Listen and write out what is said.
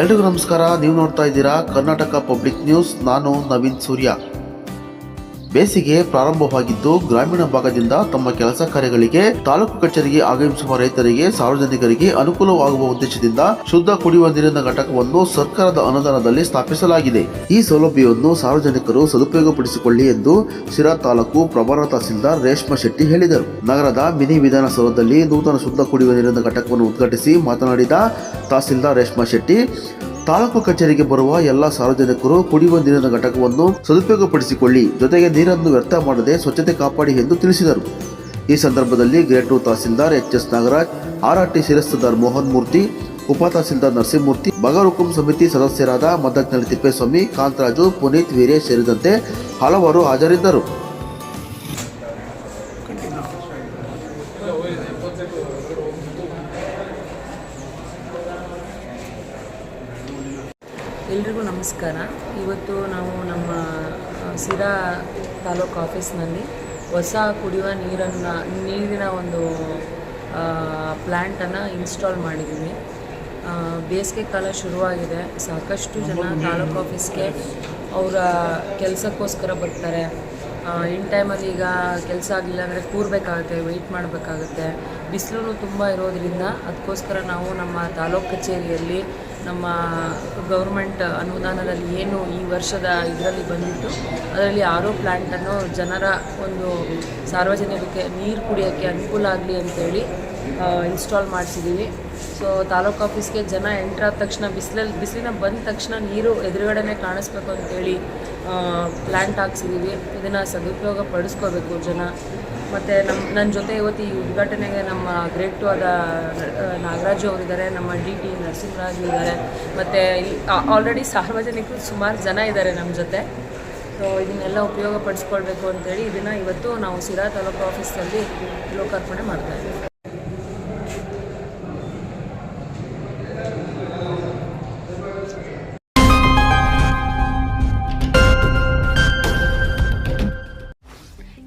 ಎಲ್ರಿಗೂ ನಮಸ್ಕಾರ. ನೀವು ನೋಡ್ತಾ ಇದ್ದೀರಾ ಕರ್ನಾಟಕ ಪಬ್ಲಿಕ್ ನ್ಯೂಸ್ ನಾನು ನವೀನ್ ಸೂರ್ಯ. ಬೇಸಿಗೆ ಪ್ರಾರಂಭವಾಗಿದ್ದು ಗ್ರಾಮೀಣ ಭಾಗದಿಂದ ತಮ್ಮ ಕೆಲಸ ಕಾರ್ಯಗಳಿಗೆ ತಾಲೂಕು ಕಚೇರಿಗೆ ಆಗಮಿಸುವ ರೈತರಿಗೆ ಸಾರ್ವಜನಿಕರಿಗೆ ಅನುಕೂಲವಾಗುವ ಉದ್ದೇಶದಿಂದ ಶುದ್ಧ ಕುಡಿಯುವ ನೀರಿನ ಘಟಕವನ್ನು ಸರ್ಕಾರದ ಅನುದಾನದಲ್ಲಿ ಸ್ಥಾಪಿಸಲಾಗಿದೆ. ಈ ಸೌಲಭ್ಯವನ್ನು ಸಾರ್ವಜನಿಕರು ಸದುಪಯೋಗಪಡಿಸಿಕೊಳ್ಳಿ ಎಂದು ಶಿರಾ ತಾಲೂಕು ಪ್ರಭಾರ ತಹಸೀಲ್ದಾರ್ ರೇಷ್ಮಾ ಶೆಟ್ಟಿ ಹೇಳಿದರು. ನಗರದ ಮಿನಿ ವಿಧಾನಸೌಧದಲ್ಲಿ ನೂತನ ಶುದ್ಧ ಕುಡಿಯುವ ನೀರಿನ ಘಟಕವನ್ನು ಉದ್ಘಾಟಿಸಿ ಮಾತನಾಡಿದ ತಹಸೀಲ್ದಾರ್ ರೇಷ್ಮಾ ಶೆಟ್ಟಿ ತಾಲೂಕು ಕಚೇರಿಗೆ ಬರುವ ಎಲ್ಲ ಸಾರ್ವಜನಿಕರು ಕುಡಿಯುವ ನೀರಿನ ಘಟಕವನ್ನು ಸದುಪಯೋಗಪಡಿಸಿಕೊಳ್ಳಿ. ಜೊತೆಗೆ ನೀರನ್ನು ವ್ಯರ್ಥ ಮಾಡದೆ ಸ್ವಚ್ಛತೆ ಕಾಪಾಡಿ ಎಂದು ತಿಳಿಸಿದರು. ಈ ಸಂದರ್ಭದಲ್ಲಿ grade two tahsildar H S Nagaraj RRT shirastedar Mohan Murthy, ಉಪ ತಹಸೀಲ್ದಾರ್ ನರಸಿಂಹಮೂರ್ತಿ, ಬಗರುಕುಂ ಸಮಿತಿ ಸದಸ್ಯರಾದ ಮದಕ್ನಳ್ಳಿ ತಿಪ್ಪೇಸ್ವಾಮಿ, ಕಾಂತರಾಜು, ಪುನೀತ್ ವೀರೇಶ್ ಸೇರಿದಂತೆ ಹಲವರು ಹಾಜರಿದ್ದರು. ಎಲ್ರಿಗೂ ನಮಸ್ಕಾರ. ಇವತ್ತು ನಾವು ನಮ್ಮ ಸಿರಾ ತಾಲೂಕು ಆಫೀಸ್ನಲ್ಲಿ ಹೊಸ ಕುಡಿಯುವ ನೀರನ್ನು, ನೀರಿನ ಒಂದು ಪ್ಲ್ಯಾಂಟನ್ನು ಇನ್ಸ್ಟಾಲ್ ಮಾಡಿದ್ದೀವಿ ಬೇಸಿಗೆ ಕಾಲ ಶುರುವಾಗಿದೆ. ಸಾಕಷ್ಟು ಜನ ತಾಲೂಕು ಆಫೀಸ್ಗೆ ಅವರ ಕೆಲಸಕ್ಕೋಸ್ಕರ ಬರ್ತಾರೆ. ಇನ್ ಟೈಮಲ್ಲಿ ಈಗ ಕೆಲಸ ಆಗಲಿಲ್ಲ ಅಂದರೆ ಕೂರಬೇಕಾಗುತ್ತೆ ವೆಯ್ಟ್ ಮಾಡಬೇಕಾಗುತ್ತೆ. ಬಿಸಿಲು ತುಂಬ ಇರೋದರಿಂದ, ಅದಕ್ಕೋಸ್ಕರ ನಾವು ನಮ್ಮ ತಾಲೂಕು ಕಚೇರಿಯಲ್ಲಿ ನಮ್ಮ ಗೌರ್ಮೆಂಟ್ ಅನುದಾನದಲ್ಲಿ ಏನು ಈ ವರ್ಷದ ಇದರಲ್ಲಿ ಬಂದಿತ್ತು, ಅದರಲ್ಲಿ ಆರೋ ಪ್ಲ್ಯಾಂಟನ್ನು ಜನರ ಒಂದು ಸಾರ್ವಜನಿಕರಿಗೆ ನೀರು ಕುಡಿಯೋಕ್ಕೆ ಅನುಕೂಲ ಆಗಲಿ ಅಂತೇಳಿ ಇನ್ಸ್ಟಾಲ್ ಮಾಡಿಸಿದ್ದೀವಿ ಸೊ ತಾಲೂಕು ಆಫೀಸ್ಗೆ ಜನ ಎಂಟ್ರಾದ ತಕ್ಷಣ ಬಿಸಿಲಲ್ಲಿ ಬಿಸಿಲಿನ ಬಂದ ತಕ್ಷಣ ನೀರು ಎದುರುಗಡೆನೇ ಕಾಣಿಸ್ಬೇಕು ಅಂತೇಳಿ ಪ್ಲ್ಯಾಂಟ್ ಹಾಕ್ಸಿದ್ದೀವಿ ಇದನ್ನು ಸದುಪಯೋಗ ಪಡಿಸ್ಕೋಬೇಕು ಜನ. ಮತ್ತು ನಮ್ಮ ನನ್ನ ಜೊತೆ ಇವತ್ತು ಈ ಉದ್ಘಾಟನೆಗೆ ನಮ್ಮ ಗ್ರೇಟ್ ಟು ಆದ ನಾಗರಾಜು ಅವರಿದ್ದಾರೆ, ನಮ್ಮ ಡಿ ಟಿ ನರಸಿಂಹರಾಜು ಇದ್ದಾರೆ, ಮತ್ತು ಆಲ್ರೆಡಿ ಸಾರ್ವಜನಿಕರು ಸುಮಾರು ಜನ ಇದ್ದಾರೆ ನಮ್ಮ ಜೊತೆ. ಸೊ ಇದನ್ನೆಲ್ಲ ಉಪಯೋಗಪಡಿಸ್ಕೊಳ್ಬೇಕು ಅಂತೇಳಿ ಇದನ್ನು ಇವತ್ತು ನಾವು ಸಿರಾ ತಾಲೂಕು ಆಫೀಸಲ್ಲಿ ಲೋಕಾರ್ಪಣೆ ಮಾಡ್ತಾ ಇದ್ದೀವಿ.